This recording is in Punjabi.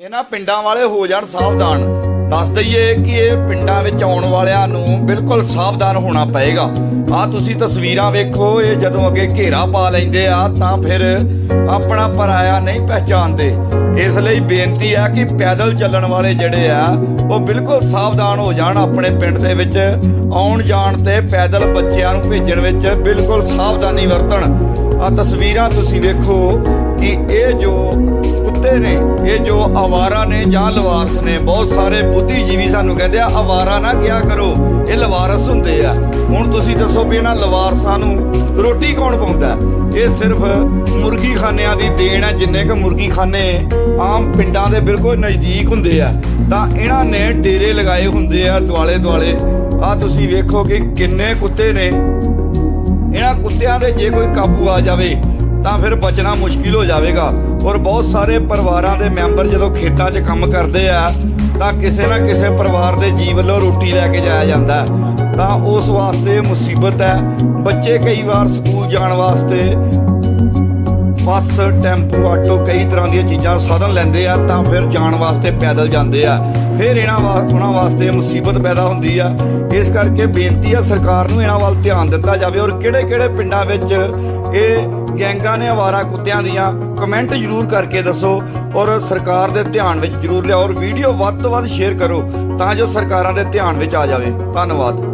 ਇਹਨਾਂ ਪਿੰਡਾਂ ਵਾਲੇ ਹੋ ਜਾਣ ਸਾਵਧਾਨ। ਦੱਸ ਦਈਏ ਕਿ ਇਹ ਪਿੰਡਾਂ ਵਿੱਚ ਆਉਣ ਵਾਲਿਆਂ ਨੂੰ ਬਿਲਕੁਲ ਸਾਵਧਾਨ ਹੋਣਾ ਪਏਗਾ। ਆ ਤੁਸੀਂ ਤਸਵੀਰਾਂ ਵੇਖੋ, ਇਹ ਜਦੋਂ ਅੱਗੇ ਘੇਰਾ ਪਾ ਲੈਂਦੇ ਆ, ਤਾਂ ਫਿਰ ਆਪਣਾ ਪਰਾਇਆ ਨਹੀਂ ਪਹਿਚਾਨਦੇ ਇਸ ਲਈ ਬੇਨਤੀ ਹੈ ਕਿ ਪੈਦਲ ਚੱਲਣ ਵਾਲੇ ਜਿਹੜੇ ਆ, ਉਹ ਬਿਲਕੁਲ ਸਾਵਧਾਨ ਹੋ ਜਾਣ ਆਪਣੇ ਪਿੰਡ ਦੇ ਵਿੱਚ। ਆਉਣ ਜਾਣ ਤੇ ਪੈਦਲ ਬੱਚਿਆਂ ਨੂੰ ਭੇਜਣ ਵਿੱਚ ਬਿਲਕੁਲ ਸਾਵਧਾਨੀ ਵਰਤਣ। ਆ ਤਸਵੀਰਾਂ ਤੁਸੀਂ ਵੇਖੋ ਕਿ ਇਹ ਜੋ ਕੁੱਤੇ ਨੇ, ਇਹ ਜੋ ਆਵਾਰਾ ਨੇ ਜਾਂ ਲਵਾਰਸ ਨੇ, ਬਹੁਤ ਸਾਰੇ ਬੁੱਧੀਜੀਵੀ ਸਾਨੂੰ ਕਹਿੰਦੇ ਆ, ਆਵਾਰਾ ਨਾ ਕਿਆ ਕਰੋ, ਇਹ ਲਵਾਰਸ ਹੁੰਦੇ ਆ। ਹੁਣ ਤੁਸੀਂ ਦੱਸੋ ਵੀ ਇਹਨਾਂ ਲਵਾਰਸਾਂ ਨੂੰ ਰੋਟੀ ਕੌਣ ਪਾਉਂਦਾ? ਇਹ ਸਿਰਫ ਮੁਰਗੀ ਖਾਨਿਆਂ ਦੀ ਦੇਣ ਹੈ ਜਿੰਨੇ ਕ ਮੁਰਗੀਖਾਨੇ ਆਮ ਪਿੰਡਾਂ ਦੇ ਬਿਲਕੁਲ ਨਜ਼ਦੀਕ ਹੁੰਦੇ ਆ। ਤਾਂ ਇਹਨਾਂ ਨੇ ਡੇਰੇ ਲਗਾਏ ਹੁੰਦੇ ਆ, ਦੁਆਲੇ ਦੁਆਲੇ। ਆ ਤੁਸੀਂ ਵੇਖੋ ਕਿ ਕਿੰਨੇ ਕੁੱਤੇ ਨੇ। ਇਹਨਾਂ ਕੁੱਤਿਆਂ ਦੇ ਜੇ ਕੋਈ ਕਾਬੂ ਆ ਜਾਵੇ ਤਾਂ ਫਿਰ ਬਚਣਾ ਮੁਸ਼ਕਿਲ ਹੋ ਜਾਵੇਗਾ। ਔਰ ਬਹੁਤ ਸਾਰੇ ਪਰਿਵਾਰਾਂ ਦੇ ਮੈਂਬਰ ਜਦੋਂ ਖੇਤਾਂ 'ਚ ਕੰਮ ਕਰਦੇ ਆ, ਤਾਂ ਕਿਸੇ ਨਾ ਕਿਸੇ ਪਰਿਵਾਰ ਦੇ ਜੀ ਵੱਲੋਂ ਰੋਟੀ ਲੈ ਕੇ ਜਾਇਆ ਜਾਂਦਾ ਤਾਂ ਉਸ ਵਾਸਤੇ ਮੁਸੀਬਤ ਹੈ। ਬੱਚੇ ਕਈ ਵਾਰ ਸਕੂਲ ਜਾਣ ਵਾਸਤੇ ਬੱਸ, ਟੈਂਪੂ, ਆਟੋ ਕਈ ਤਰ੍ਹਾਂ ਦੀਆਂ ਚੀਜ਼ਾਂ ਸਾਧਨ ਲੈਂਦੇ ਆ, ਤਾਂ ਫਿਰ ਜਾਣ ਵਾਸਤੇ ਪੈਦਲ ਜਾਂਦੇ ਆ। ਫਿਰ ਇਹਨਾਂ ਵਾ- ਉਹਨਾਂ ਵਾਸਤੇ ਮੁਸੀਬਤ ਪੈਦਾ ਹੁੰਦੀ ਆ। ਇਸ ਕਰਕੇ ਬੇਨਤੀ ਆ ਸਰਕਾਰ ਨੂੰ ਇਹਨਾਂ ਵੱਲ ਧਿਆਨ ਦਿੱਤਾ ਜਾਵੇ। ਔਰ ਕਿਹੜੇ ਕਿਹੜੇ ਪਿੰਡਾਂ ਵਿੱਚ ਇਹ ਗੈਂਗਾਂ ਨੇ ਆਵਾਰਾ ਕੁੱਤਿਆਂ ਦੀਆਂ ਕਮੈਂਟ ਜ਼ਰੂਰ ਕਰਕੇ ਦੱਸੋ ਔਰ ਸਰਕਾਰ ਦੇ ਧਿਆਨ ਵਿੱਚ ਜ਼ਰੂਰ ਲਿਆਓ ਔਰ ਵੀਡੀਓ ਵੱਧ ਤੋਂ ਵੱਧ ਸ਼ੇਅਰ ਕਰੋ ਤਾਂ ਜੋ ਸਰਕਾਰਾਂ ਦੇ ਧਿਆਨ ਵਿੱਚ ਆ ਜਾਵੇ। ਧੰਨਵਾਦ।